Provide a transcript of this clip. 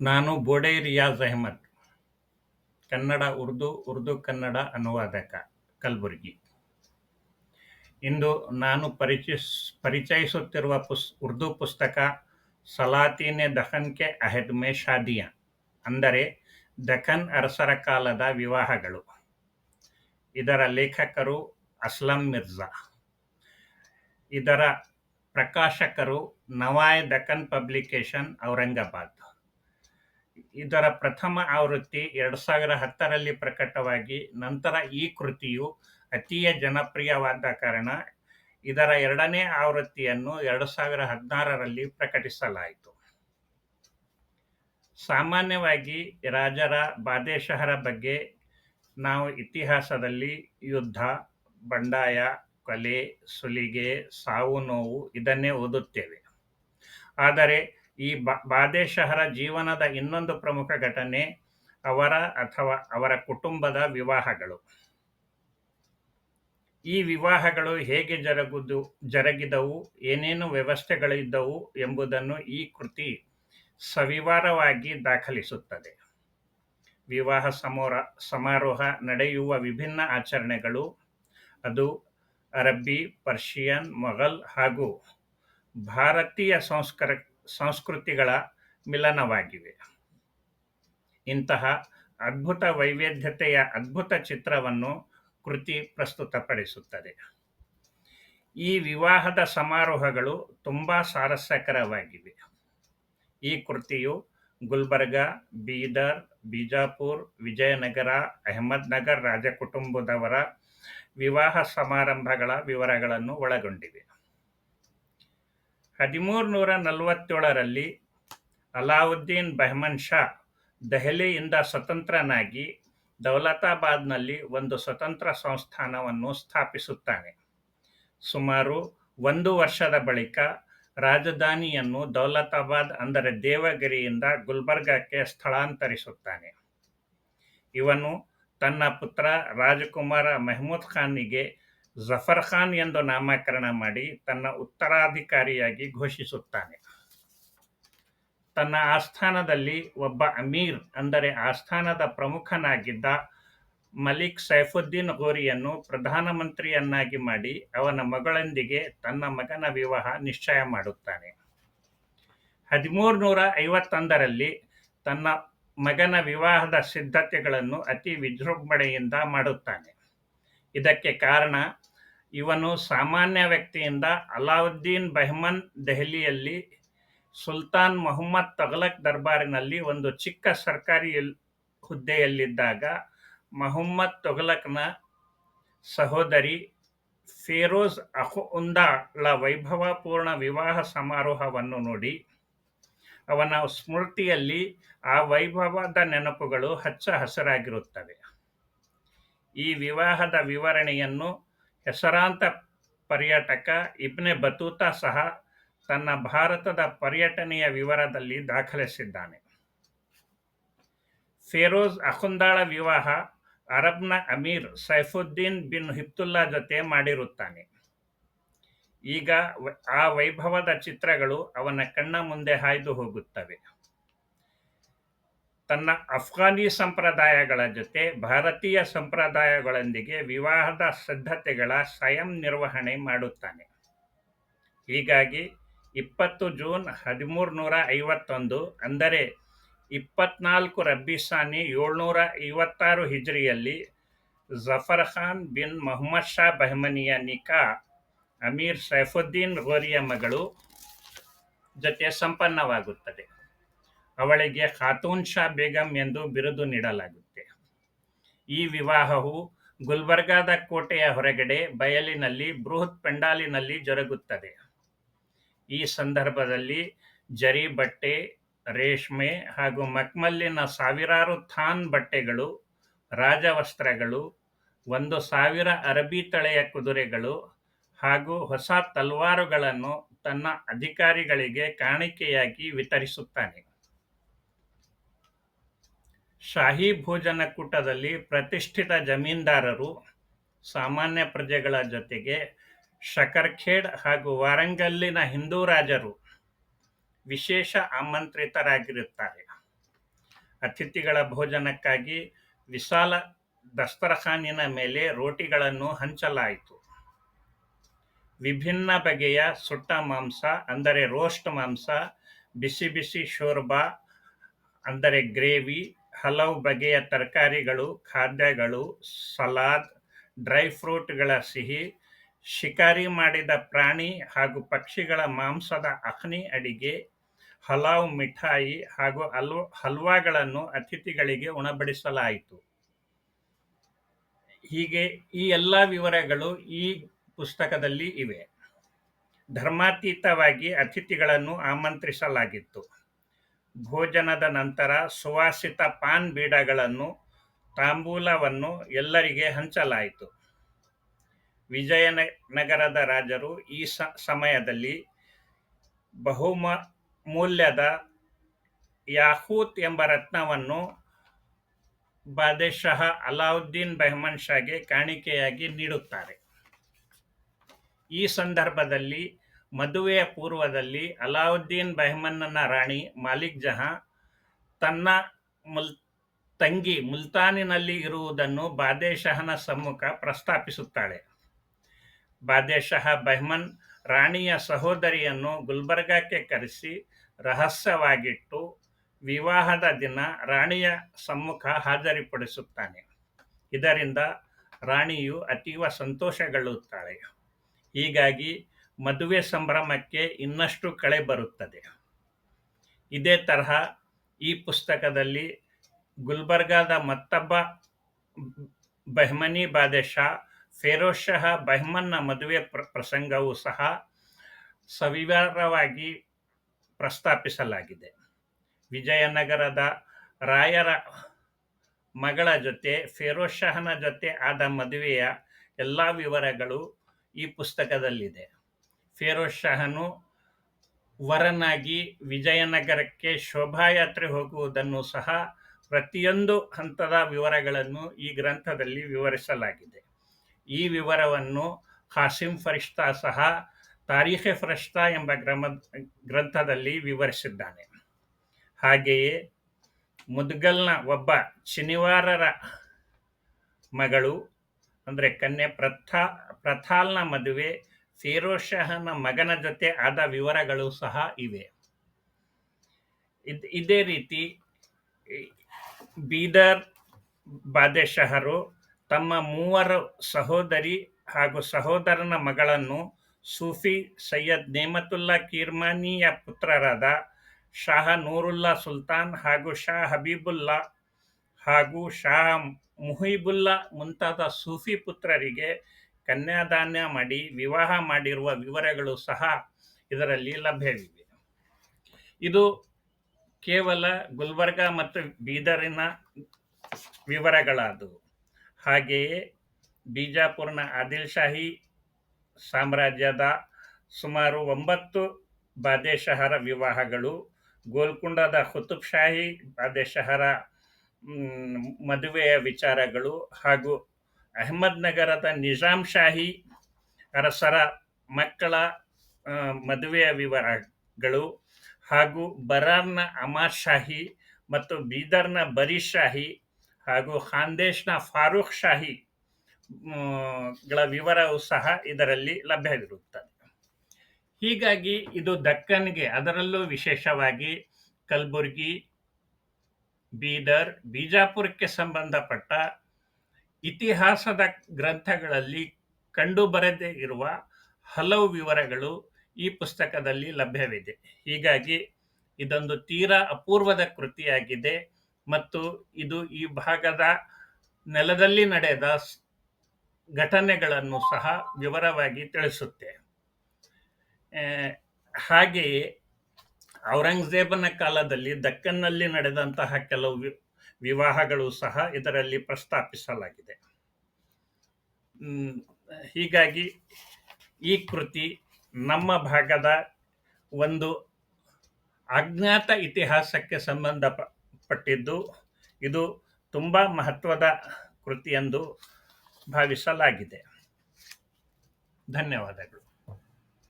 ನಾನು ಬೋಡೆ ರಿಯಾಜ್ ಅಹಮದ್ ಕನ್ನಡ, ಉರ್ದು ಉರ್ದು ಕನ್ನಡ ಅನುವಾದಕ, ಕಲಬುರಗಿ. ಇಂದು ನಾನು ಪರಿಚಯಿಸ್ ಪರಿಚಯಿಸುತ್ತಿರುವ ಪುಸ್, ಉರ್ದು ಪುಸ್ತಕ ಸಲಾತೀನೆ ದಖನ್ ಕೆ ಅಹದ್ ಮೇ ಶಾದಿಯಾ, ಅಂದರೆ ದಖನ್ ಅರಸರ ಕಾಲದ ವಿವಾಹಗಳು. ಇದರ ಲೇಖಕರು ಅಸ್ಲಂ ಮಿರ್ಜಾ. ಇದರ ಪ್ರಕಾಶಕರು ನವಾಯ್ ದಕ್ಕನ್ ಪಬ್ಲಿಕೇಶನ್ ಔರಂಗಾಬಾದ್. ಇದರ ಪ್ರಥಮ ಆವೃತ್ತಿ ಎರಡು ಸಾವಿರ ಹತ್ತರಲ್ಲಿ ಪ್ರಕಟವಾಗಿ ನಂತರ ಈ ಕೃತಿಯು ಅತೀಯ ಜನಪ್ರಿಯವಾದ ಕಾರಣ ಇದರ ಎರಡನೇ ಆವೃತ್ತಿಯನ್ನು ಎರಡು ಸಾವಿರ ಹದಿನಾರರಲ್ಲಿ ಪ್ರಕಟಿಸಲಾಯಿತು. ಸಾಮಾನ್ಯವಾಗಿ ರಾಜರ ಬಾದೇಶಹರ ಬಗ್ಗೆ ನಾವು ಇತಿಹಾಸದಲ್ಲಿ ಯುದ್ಧ, ಬಂಡಾಯ ಕೊಲೆ, ಸುಲಿಗೆ, ಸಾವು ನೋವು ಇದನ್ನೇ ಓದುತ್ತೇವೆ. ಆದರೆ ಈ ಬಾದೇಶಹರ ಜೀವನದ ಇನ್ನೊಂದು ಪ್ರಮುಖ ಘಟನೆ ಅವರ ಅಥವಾ ಅವರ ಕುಟುಂಬದ ವಿವಾಹಗಳು. ಈ ವಿವಾಹಗಳು ಹೇಗೆ ಜರುಗುದು, ಜರುಗಿದವು, ಏನೇನು ವ್ಯವಸ್ಥೆಗಳಿದ್ದವು ಎಂಬುದನ್ನು ಈ ಕೃತಿ ಸವಿವರವಾಗಿ ದಾಖಲಿಸುತ್ತದೆ. ವಿವಾಹ ಸಮೋರ, ಸಮಾರೋಹ ನಡೆಯುವ ವಿಭಿನ್ನ ಆಚರಣೆಗಳು, ಅದು ಅರಬ್ಬಿ, ಪರ್ಷಿಯನ್, ಮೊಘಲ್ ಹಾಗೂ ಭಾರತೀಯ ಸಂಸ್ಕರ, ಸಂಸ್ಕೃತಿಗಳ ಮಿಲನವಾಗಿವೆ. ಇಂತಹ ಅದ್ಭುತ ವೈವಿಧ್ಯತೆಯ ಅದ್ಭುತ ಚಿತ್ರವನ್ನು ಕೃತಿ ಪ್ರಸ್ತುತಪಡಿಸುತ್ತದೆ. ಈ ವಿವಾಹದ ಸಮಾರೋಹಗಳು ತುಂಬ ಸಾರಸ್ಯಕರವಾಗಿವೆ. ಈ ಕೃತಿಯು ಗುಲ್ಬರ್ಗ, ಬೀದರ್, ಬಿಜಾಪುರ್, ವಿಜಯನಗರ, ಅಹಮದ್ನಗರ್ ರಾಜಕುಟುಂಬದವರ ವಿವಾಹ ಸಮಾರಂಭಗಳ ವಿವರಗಳನ್ನು ಒಳಗೊಂಡಿವೆ. ಹದಿಮೂರು ನೂರ ನಲವತ್ತೇಳರಲ್ಲಿ ಅಲಾವುದ್ದೀನ್ ಬೆಹಮನ್ ಶಾ ದೆಹಲಿಯಿಂದ ಸ್ವತಂತ್ರನಾಗಿ ದೌಲತಾಬಾದ್ನಲ್ಲಿ ಒಂದು ಸ್ವತಂತ್ರ ಸಂಸ್ಥಾನವನ್ನು ಸ್ಥಾಪಿಸುತ್ತಾನೆ. ಸುಮಾರು ಒಂದು ವರ್ಷದ ಬಳಿಕ ರಾಜಧಾನಿಯನ್ನು ದೌಲತಾಬಾದ್ ಅಂದರೆ ದೇವಗಿರಿಯಿಂದ ಗುಲ್ಬರ್ಗಕ್ಕೆ ಸ್ಥಳಾಂತರಿಸುತ್ತಾನೆ. ಇವನು ತನ್ನ ಪುತ್ರ ರಾಜಕುಮಾರ ಮೆಹಮೂದ್ ಖಾನಿಗೆ ಜಫರ್ ಖಾನ್ ಎಂದು ನಾಮಕರಣ ಮಾಡಿ ತನ್ನ ಉತ್ತರಾಧಿಕಾರಿಯಾಗಿ ಘೋಷಿಸುತ್ತಾನೆ. ತನ್ನ ಆಸ್ಥಾನದಲ್ಲಿ ಒಬ್ಬ ಅಮೀರ್ ಅಂದರೆ ಆಸ್ಥಾನದ ಪ್ರಮುಖನಾಗಿದ್ದ ಮಲಿಕ್ ಸೈಫುದ್ದೀನ್ ಗೋರಿಯನ್ನು ಪ್ರಧಾನಮಂತ್ರಿಯನ್ನಾಗಿ ಮಾಡಿ ಅವನ ಮಗಳೊಂದಿಗೆ ತನ್ನ ಮಗನ ವಿವಾಹ ನಿಶ್ಚಯ ಮಾಡುತ್ತಾನೆ. ಹದಿಮೂರು ನೂರ ಐವತ್ತೊಂದರಲ್ಲಿ ತನ್ನ ಮಗನ ವಿವಾಹದ ಸಿದ್ಧತೆಗಳನ್ನು ಅತಿ ವಿಜೃಂಭಣೆಯಿಂದ ಮಾಡುತ್ತಾನೆ. ಇದಕ್ಕೆ ಕಾರಣ ಇವನು ಸಾಮಾನ್ಯ ವ್ಯಕ್ತಿಯಿಂದ ಅಲಾವುದ್ದೀನ್ ಬೆಹಮನ್ ದೆಹಲಿಯಲ್ಲಿ ಸುಲ್ತಾನ್ ಮೊಹಮ್ಮದ್ ತಗಲಕ್ ದರ್ಬಾರಿನಲ್ಲಿ ಒಂದು ಚಿಕ್ಕ ಸರ್ಕಾರಿ ಹುದ್ದೆಯಲ್ಲಿದ್ದಾಗ ಮೊಹಮ್ಮದ್ ತೊಗಲಕ್ನ ಸಹೋದರಿ ಫೇರೋಜ್ ಅಹುಂದಾಳ ವೈಭವಪೂರ್ಣ ವಿವಾಹ ಸಮಾರೋಹವನ್ನು ನೋಡಿ ಅವನ ಸ್ಮೃತಿಯಲ್ಲಿ ಆ ವೈಭವದ ನೆನಪುಗಳು ಹಚ್ಚ ಹಸಿರಾಗಿರುತ್ತವೆ. ಈ ವಿವಾಹದ ವಿವರಣೆಯನ್ನು ಹೆಸರಾಂತ ಪರ್ಯಟಕ ಇಬ್ನೆ ಬತೂತಾ ಸಹ ತನ್ನ ಭಾರತದ ಪರ್ಯಟನೆಯ ವಿವರದಲ್ಲಿ ದಾಖಲಿಸಿದ್ದಾನೆ. ಫೇರೋಜ್ ಅಖುಂದಾಳ ವಿವಾಹ ಅರಬ್ನ ಅಮೀರ್ ಸೈಫುದ್ದೀನ್ ಬಿನ್ ಹಿಪ್ತುಲ್ಲಾ ಜೊತೆ ಮಾಡಿರುತ್ತಾನೆ. ಈಗ ಆ ವೈಭವದ ಚಿತ್ರಗಳು ಅವನ ಕಣ್ಣ ಮುಂದೆ ಹಾಯ್ದು ಹೋಗುತ್ತವೆ. ತನ್ನ ಅಫ್ಘಾನಿ ಸಂಪ್ರದಾಯಗಳ ಜೊತೆ ಭಾರತೀಯ ಸಂಪ್ರದಾಯಗಳೊಂದಿಗೆ ವಿವಾಹದ ಸಿದ್ಧತೆಗಳ ಸ್ವಯಂ ನಿರ್ವಹಣೆ ಮಾಡುತ್ತಾನೆ. ಹೀಗಾಗಿ ಇಪ್ಪತ್ತು ಜೂನ್ ಹದಿಮೂರು ನೂರ ಐವತ್ತೊಂದು ಅಂದರೆ ಇಪ್ಪತ್ನಾಲ್ಕು ರಬ್ಬಿಸಾನಿ ಏಳ್ನೂರ ಐವತ್ತಾರು ಹಿಜ್ರಿಯಲ್ಲಿ ಜಫರ್ ಖಾನ್ ಬಿನ್ ಮೊಹಮ್ಮದ್ ಶಾ ಬೆಹಮನಿಯ ನಿಕಾ, ಅಮೀರ್ ಸೈಫುದ್ದೀನ್ ಗೋರಿಯ ಮಗಳು ಜೊತೆ ಸಂಪನ್ನವಾಗುತ್ತದೆ. ಅವಳಿಗೆ ಖಾತೂನ್ ಶಾ ಬೇಗಂ ಎಂದು ಬಿರುದು ನೀಡಲಾಗುತ್ತೆ. ಈ ವಿವಾಹವು ಗುಲ್ಬರ್ಗಾದ ಕೋಟೆಯ ಹೊರಗಡೆ ಬಯಲಿನಲ್ಲಿ ಬೃಹತ್ ಪೆಂಡಾಲಿನಲ್ಲಿ ಜರುಗುತ್ತದೆ. ಈ ಸಂದರ್ಭದಲ್ಲಿ ಜರಿ ಬಟ್ಟೆ ರೇಷ್ಮೆ ಹಾಗೂ ಮಕ್ಮಲ್ಲಿನ ಸಾವಿರಾರು ಥಾನ್ ಬಟ್ಟೆಗಳು, ರಾಜವಸ್ತ್ರಗಳು, ಒಂದು ಸಾವಿರ ಅರಬಿ ತಳೆಯ ಕುದುರೆಗಳು ಹಾಗೂ ಹೊಸ ತಲ್ವಾರುಗಳನ್ನು ತನ್ನ ಅಧಿಕಾರಿಗಳಿಗೆ ಕಾಣಿಕೆಯಾಗಿ ವಿತರಿಸುತ್ತಾನೆ. ಶಾಹಿ ಭೋಜನ ಕೂಟದಲ್ಲಿ ಪ್ರತಿಷ್ಠಿತ ಜಮೀನ್ದಾರರು ಸಾಮಾನ್ಯ ಪ್ರಜೆಗಳ ಜೊತೆಗೆ ಶಕರ್ಖೇಡ್ ಹಾಗೂ ವಾರಂಗಲ್ಲಿನ ಹಿಂದೂ ರಾಜರು ವಿಶೇಷ ಆಮಂತ್ರಿತರಾಗಿರುತ್ತಾರೆ. ಅತಿಥಿಗಳ ಭೋಜನಕ್ಕಾಗಿ ವಿಶಾಲ ದಸ್ತರಖಾನಿನ ಮೇಲೆ ರೋಟಿಗಳನ್ನು ಹಂಚಲಾಯಿತು. ವಿಭಿನ್ನ ಬಗೆಯ ಸುಟ್ಟ ಮಾಂಸ, ಅಂದರೆ ರೋಸ್ಟ್ ಮಾಂಸ, ಬಿಸಿ ಬಿಸಿ ಶೋರ್ಬಾ, ಅಂದರೆ ಗ್ರೇವಿ, ಹಲವು ಬಗೆಯ ತರಕಾರಿಗಳು, ಖಾದ್ಯಗಳು ಸಲಾದ್ ಡ್ರೈ ಫ್ರೂಟ್ಗಳ ಸಿಹಿ, ಶಿಕಾರಿ ಮಾಡಿದ ಪ್ರಾಣಿ ಹಾಗೂ ಪಕ್ಷಿಗಳ ಮಾಂಸದ ಅಖನಿ ಅಡಿಗೆ ಹಲಾವ್ ಮಿಠಾಯಿ ಹಾಗೂ ಹಲ್ವ ಹಲ್ವಾಗಳನ್ನು ಅತಿಥಿಗಳಿಗೆ ಉಣಬಡಿಸಲಾಯಿತು. ಹೀಗೆ ಈ ಎಲ್ಲ ವಿವರಗಳು ಈ ಪುಸ್ತಕದಲ್ಲಿ ಇವೆ. ಧರ್ಮಾತೀತವಾಗಿ ಅತಿಥಿಗಳನ್ನು ಆಮಂತ್ರಿಸಲಾಗಿತ್ತು. ಭೋಜನದ ನಂತರ ಸುವಾಸಿತ ಪಾನ್ ಬೀಡಗಳನ್ನು, ತಾಂಬೂಲವನ್ನು ಎಲ್ಲರಿಗೆ ಹಂಚಲಾಯಿತು. ವಿಜಯನಗರದ ರಾಜರು ಈ ಸಮಯದಲ್ಲಿ ಬಹುಮ ಮೂಲ್ಯದ ಯಾಹೂತ್ ಎಂಬ ರತ್ನವನ್ನು ಬಾದಶಾಹ ಅಲಾವುದ್ದೀನ್ ಬೆಹಮನ್ ಶಾಗೆ ಕಾಣಿಕೆಯಾಗಿ ನೀಡುತ್ತಾರೆ. ಈ ಸಂದರ್ಭದಲ್ಲಿ ಮದುವೆಯ ಪೂರ್ವದಲ್ಲಿ ಅಲಾವುದ್ದೀನ್ ಬೆಹಮನ್ನನ ರಾಣಿ ಮಾಲಿಕ್ ಜಹಾ ತನ್ನ ಮುಲ್, ತಂಗಿ ಮುಲ್ತಾನಿನಲ್ಲಿ ಇರುವುದನ್ನು ಬಾದೇಶಹನ ಸಮ್ಮುಖ ಪ್ರಸ್ತಾಪಿಸುತ್ತಾಳೆ. ಬಾದೇಶಹ ಬೆಹಮನ್ ರಾಣಿಯ ಸಹೋದರಿಯನ್ನು ಗುಲ್ಬರ್ಗಾಕ್ಕೆ ಕರೆಸಿ ರಹಸ್ಯವಾಗಿಟ್ಟು ವಿವಾಹದ ದಿನ ರಾಣಿಯ ಸಮ್ಮುಖ ಹಾಜರಿಪಡಿಸುತ್ತಾನೆ. ಇದರಿಂದ ರಾಣಿಯು ಅತೀವ ಸಂತೋಷಗೊಳ್ಳುತ್ತಾಳೆ. ಹೀಗಾಗಿ ಮದುವೆ ಸಂಭ್ರಮಕ್ಕೆ ಇನ್ನಷ್ಟು ಕಳೆ ಬರುತ್ತದೆ. ಇದೇ ತರಹ ಈ ಪುಸ್ತಕದಲ್ಲಿ ಗುಲ್ಬರ್ಗಾದ ಮತ್ತೊಬ್ಬ ಬೆಹ್ಮನಿ ಬಾದಶಾ, ಫೇರೋಜ್ ಶಹ ಬೆಹ್ಮನ್ನ ಮದುವೆ ಪ್ರ, ಪ್ರಸಂಗವೂ ಸಹ ಸವಿವರವಾಗಿ ಪ್ರಸ್ತಾಪಿಸಲಾಗಿದೆ. ವಿಜಯನಗರದ ರಾಯರ ಮಗಳ ಜೊತೆ, ಫೇರೋಜ್ ಶಹನ ಜೊತೆ ಆದ ಮದುವೆಯ ಎಲ್ಲ ವಿವರಗಳು ಈ ಪುಸ್ತಕದಲ್ಲಿದೆ. ಫೇರೋಜ್ ಶಹನು ವರನಾಗಿ ವಿಜಯನಗರಕ್ಕೆ ಶೋಭಾಯಾತ್ರೆ ಹೋಗುವುದನ್ನು ಸಹ ಪ್ರತಿಯೊಂದು ಹಂತದ ವಿವರಗಳನ್ನು ಈ ಗ್ರಂಥದಲ್ಲಿ ವಿವರಿಸಲಾಗಿದೆ. ಈ ವಿವರವನ್ನು ಹಾಸಿಂ ಫರಿಷ್ತಾ ಸಹ ತಾರೀಖೆ ಫ್ರಷ್ತಾ ಎಂಬ ಗ್ರಮ, ಗ್ರಂಥದಲ್ಲಿ ವಿವರಿಸಿದ್ದಾನೆ. ಹಾಗೆಯೇ ಮುದ್ಗಲ್ನ ಒಬ್ಬ ಶನಿವಾರರ ಮಗಳು, ಅಂದರೆ ಕನ್ಯೆ ಪ್ರಥಾ, ಪ್ರಥಾಲ್ನ ಮದುವೆ ಫಿರೋಜ್ ಶಹನ ಮಗನ ಜೊತೆ ಆದ ವಿವರಗಳು ಸಹ ಇವೆ. ಇದೇ ರೀತಿ ಬೀದರ್ ಬಾದೇಶಹರು ತಮ್ಮ ಮೂವರು ಸಹೋದರಿ ಹಾಗೂ ಸಹೋದರನ ಮಗಳನ್ನು ಸೂಫಿ ಸೈಯದ್ ನೇಮತುಲ್ಲಾ ಕೀರ್ಮಾನಿಯ ಪುತ್ರರಾದ ಶಾಹ ನೂರುಲ್ಲಾ ಸುಲ್ತಾನ್ ಹಾಗೂ ಶಾ ಹಬೀಬುಲ್ಲಾ ಹಾಗೂ ಶಾ ಮುಹಿಬುಲ್ಲಾ ಮುಂತಾದ ಸೂಫಿ ಪುತ್ರರಿಗೆ ಕನ್ಯಾದಾನ ಮಾಡಿ, ವಿವಾಹ ಮಾಡಿರುವ ವಿವರಗಳು ಸಹ ಇದರಲ್ಲಿ ಲಭ್ಯವಿವೆ. ಇದು ಕೇವಲ ಗುಲ್ಬರ್ಗ ಮತ್ತು ಬೀದರಿನ ವಿವರಗಳಾದವು. ಹಾಗೆಯೇ ಬಿಜಾಪುರ್ನ ಆದಿಲ್ ಶಾಹಿ ಸಾಮ್ರಾಜ್ಯದ ಸುಮಾರು ಒಂಬತ್ತು ಬಾದೇಶಹರ ವಿವಾಹಗಳು, ಗೋಲ್ಕುಂಡದ ಕುತುಬ್ ಶಾಹಿ ಬಾದೇಶಹರ ಮದುವೆಯ ವಿಚಾರಗಳು ಹಾಗೂ ಅಹಮದ್ ನಗರದ ನಿಜಾಮ್ ಶಾಹಿ ಅರಸರ ಮಕ್ಕಳ ಮದುವೆಯ ವಿವರಗಳು ಹಾಗೂ ಬರಾರ್ನ ಅಮಾರ್ ಶಾಹಿ ಮತ್ತು ಬೀದರ್ನ ಬರೀಶ್ ಶಾಹಿ ಹಾಗೂ ಖಾಂದೇಶ್ನ ಫಾರೂಖ್ ಶಾಹಿ ಗಳ ವಿವರವು ಸಹ ಇದರಲ್ಲಿ ಲಭ್ಯವಿರುತ್ತದೆ. ಹೀಗಾಗಿ ಇದು ದಕ್ಕನ್ಗೆ ಅದರಲ್ಲೂ ವಿಶೇಷವಾಗಿ ಕಲಬುರ್ಗಿ, ಬೀದರ್, ಬಿಜಾಪುರಕ್ಕೆ ಸಂಬಂಧಪಟ್ಟ ಇತಿಹಾಸದ ಗ್ರಂಥಗಳಲ್ಲಿ ಕಂಡುಬರದೇ ಇರುವ ಹಲವು ವಿವರಗಳು ಈ ಪುಸ್ತಕದಲ್ಲಿ ಲಭ್ಯವಿದೆ. ಹೀಗಾಗಿ ಇದೊಂದು ತೀರಾ ಅಪೂರ್ವದ ಕೃತಿಯಾಗಿದೆ ಮತ್ತು ಇದು ಈ ಭಾಗದ ನೆಲದಲ್ಲಿ ನಡೆದ ಘಟನೆಗಳನ್ನು ಸಹ ವಿವರವಾಗಿ ತಿಳಿಸುತ್ತೆ. ಹಾಗೆಯೇ ಔರಂಗಜೇಬನ ಕಾಲದಲ್ಲಿ ದಕ್ಕನ್ನಲ್ಲಿ ನಡೆದಂತಹ ಕೆಲವು ವಿವಾಹಗಳು ಸಹ ಇದರಲ್ಲಿ ಪ್ರಸ್ತಾಪಿಸಲಾಗಿದೆ. ಹೀಗಾಗಿ ಈ ಕೃತಿ ನಮ್ಮ ಭಾಗದ ಒಂದು ಅಜ್ಞಾತ ಇತಿಹಾಸಕ್ಕೆ ಸಂಬಂಧಪಟ್ಟಿದ್ದು, ಇದು ತುಂಬ ಮಹತ್ವದ ಕೃತಿಯೆಂದು ಭಾವಿಸಲಾಗಿದೆ ಧನ್ಯವಾದಗಳು